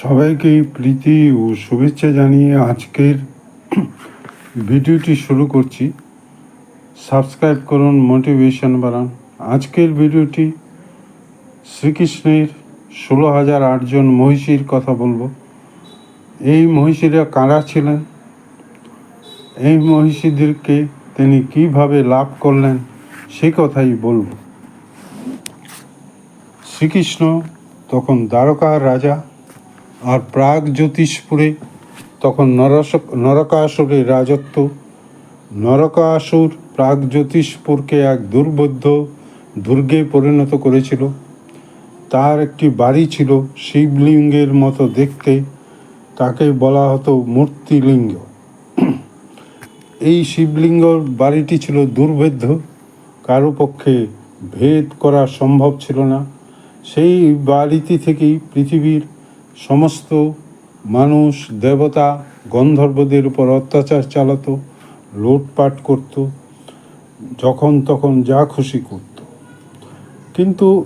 সবাইকে প্রীতি ও শুভেচ্ছা জানিয়ে আজকের ভিডিওটি শুরু করছি। সাবস্ক্রাইব করুন, মোটিভেশন বাড়ান। আজকের ভিডিওটি শ্রীকৃষ্ণের ষোলো হাজার আটজন মহিষীর কথা বলব। এই মহিষীরা কারা ছিলেন? এই মহিষীদেরকে তিনি কীভাবে লাভ করলেন, সে কথাই বলব। শ্রীকৃষ্ণ তখন দ্বারকার রাজা। আর প্রাগ জ্যোতিষপুরে তখন নরকাসুরের রাজত্ব। নরকাসুর প্রাগ জ্যোতিষপুরকে এক দুর্বোধ্য দুর্গে পরিণত করেছিল। তার একটি বাড়ি ছিল শিবলিঙ্গের মতো দেখতে। তাকে বলা হতো মূর্তিলিঙ্গ। এই শিবলিঙ্গ বাড়িটি ছিল দুর্ভেদ্য। কারও পক্ষে ভেদ করা সম্ভব ছিল না। সেই বাড়িটি থেকেই পৃথিবীর সমস্ত মানুষ, দেবতা, গন্ধর্বদের উপর অত্যাচার চালাতো, লুটপাট করত, যখন তখন যা খুশি করত। কিন্তু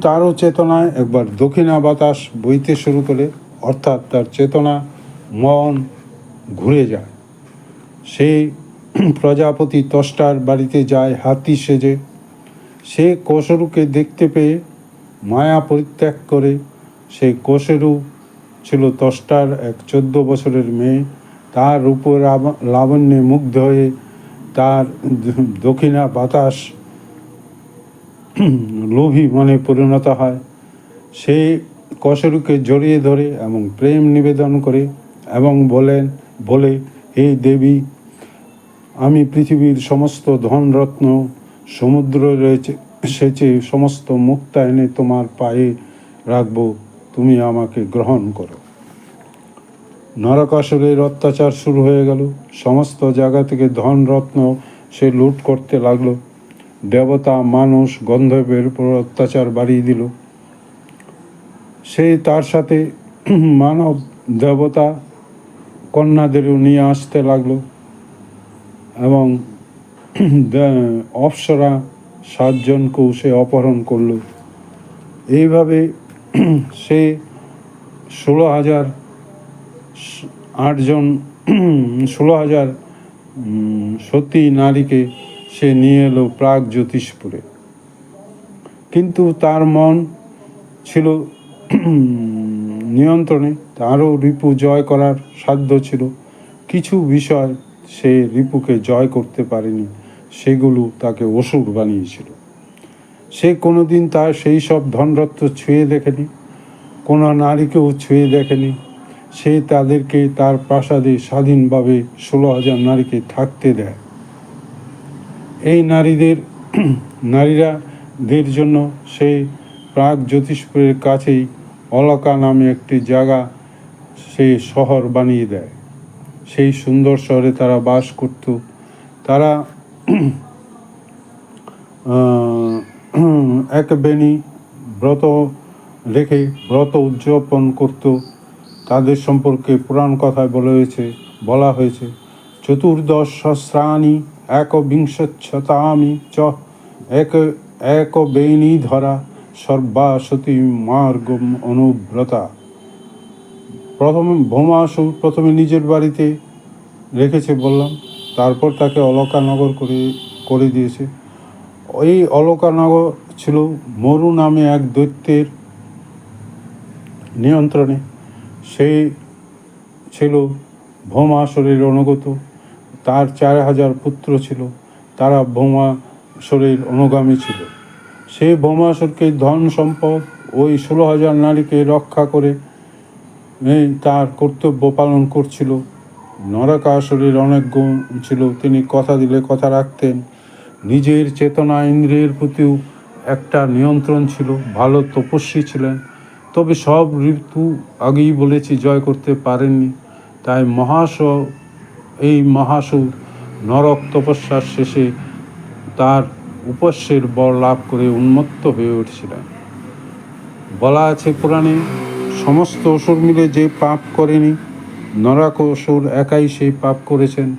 তারও চেতনায় একবার দক্ষিণা বাতাস বইতে শুরু করে, অর্থাৎ তার চেতনা, মন ঘুরে যায়। সে প্রজাপতি তষ্টার বাড়িতে যায়, হাতি সেজে। সে কসরুকে দেখতে পেয়ে মায়া পরিত্যাগ করে সেই কোষেরও ছিল তষ্টার এক চোদ্দ বছরের মেয়ে। তার উপর লাবণ্যে মুগ্ধ হয়ে তার দক্ষিণা বাতাস লোভী মনে পরিণত হয়। সে কসরুকে জড়িয়ে ধরে এবং প্রেম নিবেদন করে এবং বলেন, বলে, হে দেবী, আমি পৃথিবীর সমস্ত ধনরত্ন, সমুদ্র রয়েছে, সেচে সমস্ত মুক্তা এনে তোমার পায়ে রাখব। তুমি আমাকে গ্রহণ করো। নরকাসুরের অত্যাচার শুরু হয়ে গেল। সমস্ত জায়গা থেকে ধন রত্ন সে লুট করতে লাগল। দেবতা, মানুষ গন্ধর্বের উপর অত্যাচার বাড়িয়ে দিল। সে তার সাথে মানব দেবতা কন্যাদেরও নিয়ে আসতে লাগল এবং অপ্সরা সাতজনকেও সে অপহরণ করল। এইভাবে সে ষোলো হাজার আটজন ষোলো হাজার সতী নারীকে সে নিয়ে এলো প্রাগ জ্যোতিষপুরে। কিন্তু তার মন ছিল নিয়ন্ত্রণে। তারও রিপু জয় করার সাধ্য ছিল। কিছু বিষয় সে রিপুকে জয় করতে পারেনি, সেগুলো তাকে অসুর বানিয়েছিল। সে কোনোদিন তার সেই সব ধনরত্ন ছুঁয়ে দেখেনি, কোনো নারীকেও ছুঁয়ে দেখেনি। সে তাদেরকে তার প্রাসাদে স্বাধীনভাবে ষোলো হাজার নারীকে থাকতে দেয়। এই নারীদের নারীরাদের জন্য সে প্রাগ জ্যোতিষপুরের কাছেই অলকা নামে একটি জায়গা সে শহর বানিয়ে দেয়। সেই সুন্দর শহরে তারা বাস করত। তারা এক বেনি ব্রত রেখে ব্রত উদযাপন করত। তাদের সম্পর্কে পুরাণ কথায় বলা হয়েছে বলা হয়েছে, চতুর্দশ সহস্রাণী একবিংশতামি চ, এক এক বেনি ধরা সর্বাসতী মার্গ অনুব্রতা। প্রথমে ভৌমাসুর প্রথমে নিজের বাড়িতে রেখেছে বললাম, তারপর তাকে অলকানগর করে করে দিয়েছে। ওই অলকানগর ছিল মরু নামে এক দৈত্যের নিয়ন্ত্রণে। সেই ছিল ভৌমাসরের অনুগত। তার চার হাজার পুত্র ছিল। তারা ভৌমাসরের অনুগামী ছিল। সেই ভৌমাসরকে ধন সম্পদ ওই ষোলো হাজার নারীকে রক্ষা করে তার কর্তব্য পালন করছিল। নরকাসুরের অনেক গুণ ছিল। তিনি কথা দিলে কথা রাখতেন। নিজের চেতনা ইন্দ্রিয়ের প্রতিও একটা নিয়ন্ত্রণ ছিল, ভালো তপস্বী ছিলেন। তবে সব ঋতু আগেই বলেছি জয় করতে পারেননি। তাই মহাস এই মহাসুর নরক তপস্যার শেষে তার উপস্যের বর লাভ করে উন্মত্ত হয়ে উঠছিলেন। বলা আছে পুরাণে, সমস্ত অসুর মিলে যে পাপ করেনি, নরাক অসুর একাই সেই পাপ করেছেন।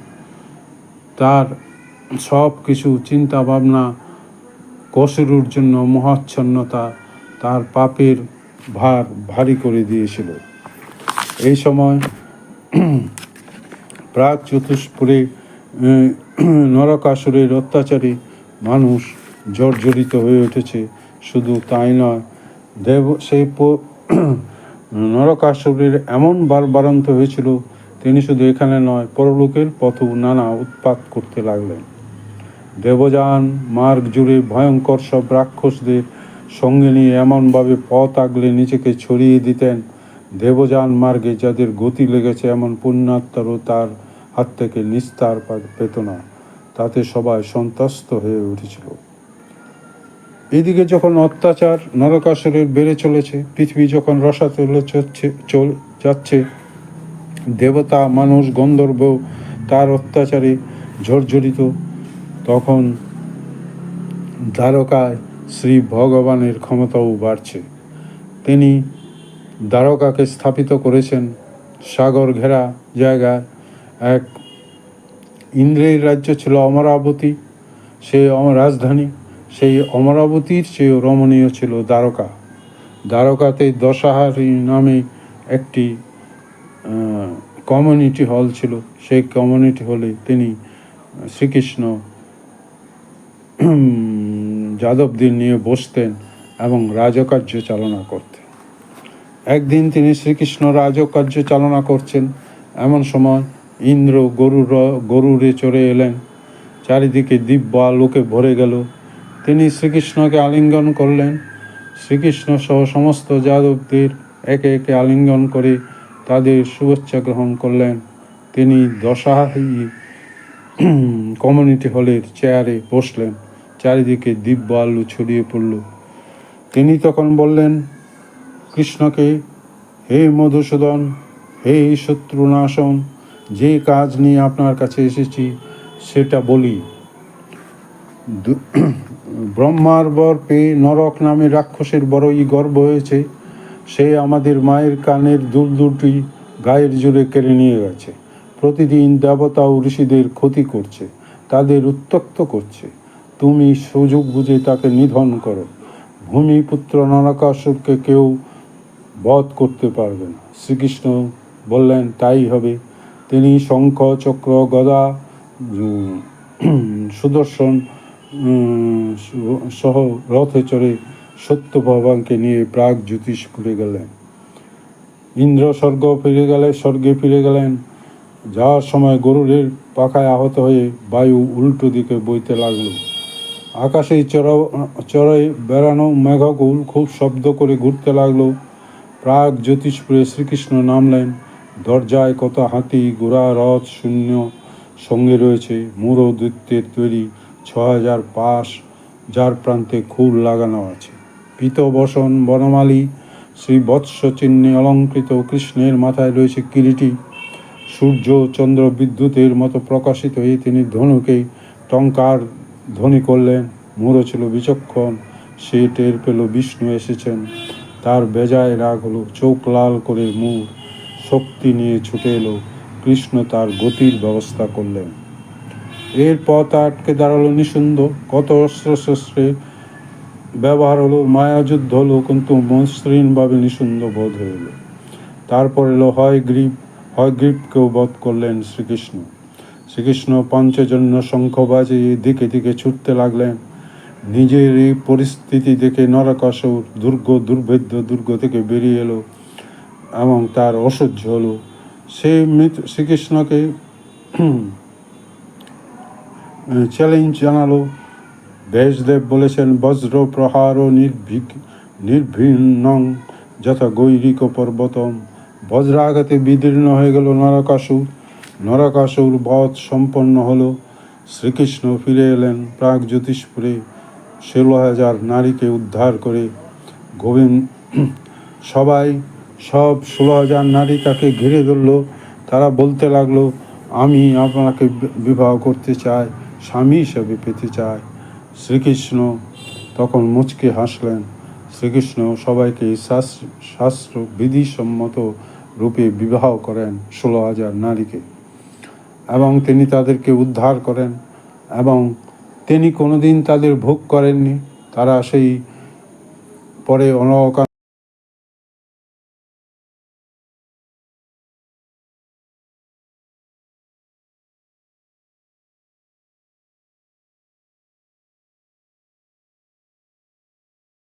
তার সব কিছু চিন্তা ভাবনা কসরুর জন্য মহাচ্ছন্নতা তার পাপের ভার ভারী করে দিয়েছিল। এই সময় প্রাক চতুষ্পুরে নরকাসুরের অত্যাচারে মানুষ জর্জরিত হয়ে উঠেছে। শুধু তাই নয়, দেব সেই নরকাসুরের এমন বারবারান্ত হয়েছিল, তিনি শুধু এখানে নয়, পরলোকের পথও নানা উৎপাত করতে লাগলেন। দেবযান, মার্গ জুড়ে ভয়ঙ্কর সব রাক্ষসদের সঙ্গে নিয়ে এমনভাবে পথ আগলে নিজেকে ছড়িয়ে দিতেন দেবযান মার্গে যাদের গতি লেগেছে এমন পুণ্যাত্মারও তার হাত থেকে নিস্তার পেত না। তাতে সবাই সন্ত্রস্ত হয়ে উঠেছিল। এদিকে যখন অত্যাচার নরকাসুরের বেড়ে চলেছে, পৃথিবী যখন রসাতলে চলছে, চল যাচ্ছে, দেবতা, মানুষ, গন্ধর্ব তার অত্যাচারে জর্জরিত তখন দ্বারকায় শ্রী ভগবানের ক্ষমতাও বাড়ছে। তিনি দ্বারকাকে স্থাপিত করেছেন সাগর ঘেরা জায়গায়। এক ইন্দ্রের রাজ্য ছিল অমরাবতী অম- রাজধানী সেই অমরাবতীর চেয়েও রমণীয় ছিল দ্বারকা। দ্বারকাতে দশাহারি নামে একটি কমিউনিটি হল ছিল। সেই কমিউনিটি হলে তিনি শ্রীকৃষ্ণ যাদবদের নিয়ে বসতেন এবং রাজকার্য চালনা করতেন। একদিন তিনি শ্রীকৃষ্ণ রাজকার্য চালনা করছেন। এমন সময় ইন্দ্র গরুর গরুরে চড়ে এলেন। চারিদিকে দিব্য আলোকে ভরে গেল। তিনি শ্রীকৃষ্ণকে আলিঙ্গন করলেন। শ্রীকৃষ্ণ সহ সমস্ত যাদবদের একে একে আলিঙ্গন করে তাদের শুভেচ্ছা গ্রহণ করলেন। তিনি দশাহী কমিউনিটি হলের চেয়ারে বসলেন। চারিদিকে দিব্য আলু ছড়িয়ে পড়ল। তিনি তখন বললেন, কৃষ্ণকে, হে মধুসূদন, হে শত্রুনাশন, যে কাজ নিয়ে আপনার কাছে এসেছি, সেটা বলি। ব্রহ্মার বর পেয়ে নরক নামে রাক্ষসের বড়ই গর্ব হয়েছে। সে আমাদের মায়ের কানের দুল দুটি গায়ের জুড়ে কেড়ে নিয়ে গেছে। প্রতিদিন দেবতা ও ঋষিদের ক্ষতি করছে, তাদের উত্তক্ত করছে। তুমি সুযোগ বুঝে তাকে নিধন করো। ভূমিপুত্র নরকাসুরকে কেউ বধ করতে পারবে না। শ্রীকৃষ্ণ বললেন, তাই হবে। তিনি শঙ্খ, চক্র, গদা সুদর্শন সহ- রথে চড়ে সত্য ভগবানকে নিয়ে প্রাগ জ্যোতিষপুরে গেলেন। ইন্দ্র স্বর্গ ফিরে গেলে, স্বর্গে ফিরে গেলেন। যাওয়ার সময় গরুরের পাখায় আহত হয়ে বায়ু উল্টো দিকে বইতে লাগল। আকাশে চড়া চড়াই বেড়ানো মেঘাকুল খুব শব্দ করে ঘুরতে লাগল। প্রাগ জ্যোতিষপুরে শ্রীকৃষ্ণ নামলেন, দরজায় কত হাতি, ঘোড়া রথ শূন্য সঙ্গে রয়েছে। মুরো দৈত্যের তৈরি ছ হাজার পাশ, যার প্রান্তে খুল লাগানো আছে। পিতবসন বনমালী, শ্রী বৎস চিহ্নে অলঙ্কৃত কৃষ্ণের মাথায় রয়েছে কিরিটি। সূর্য, চন্দ্র বিদ্যুতের মতো প্রকাশিত হয়ে তিনি ধনুকে টঙ্কার ধ্বনি করলেন, মুরো ছিল বিচক্ষণ, সে টের পেল বিষ্ণু এসেছেন। তার বেজায় রাগ হলো, চোখ লাল করে মুর, শক্তি নিয়ে ছুটে এলো, কৃষ্ণ তার গতির ব্যবস্থা করলেন। এর পথ আটকে দাঁড়াল নিঃসুন্দ কত অস্ত্র শস্ত্রে ব্যবহার হলো, মায়াযুদ্ধ হলো, কিন্তু মসৃণভাবে নিঃসুন্দ বোধ এলো। তারপর এলো, হয় গ্রীব, হয় গ্রীবকেও বধ করলেন শ্রীকৃষ্ণ। শ্রীকৃষ্ণ পঞ্চজন্য শঙ্খ বাজিয়ে দিকে দিকে ছুটতে লাগলেন। নিজের এই পরিস্থিতি দেখে নরকাসুর দুর্গ দুর্ভেদ্য দুর্গ থেকে বেরিয়ে এলো এবং তার অসহ্য হলো। সে মৃত শ্রীকৃষ্ণকে চ্যালেঞ্জ জানালো। ব্যাসদেব বলেছেন বজ্র প্রহার ও নির্ভীক, নির্ভিন্নং যথা গৈরিক পর্বতম। বজ্রাঘাতে বিদীর্ণ হয়ে গেল নরকাসুর। নরকাসুর বধ সম্পন্ন হল। শ্রীকৃষ্ণ ফিরে এলেন প্রাগ জ্যোতিষপুরে। ষোলো হাজার নারীকে উদ্ধার করে গোবিন্দ সবাই সব ষোলো হাজার নারী তাকে ঘিরে ধরল। তারা বলতে লাগল, আমি আপনাকে বিবাহ করতে চাই, স্বামী হিসেবে পেতে চাই। শ্রীকৃষ্ণ তখন মুচকে হাসলেন। শ্রীকৃষ্ণ সবাইকে শাস্ত্র, বিধিসম্মত রূপে বিবাহ করেন ষোলো হাজার নারীকে। এবং তিনি তাদেরকে উদ্ধার করেন এবং তিনি কোনোদিন তাদের ভোগ করেননি। তারা সেই পরে অনকা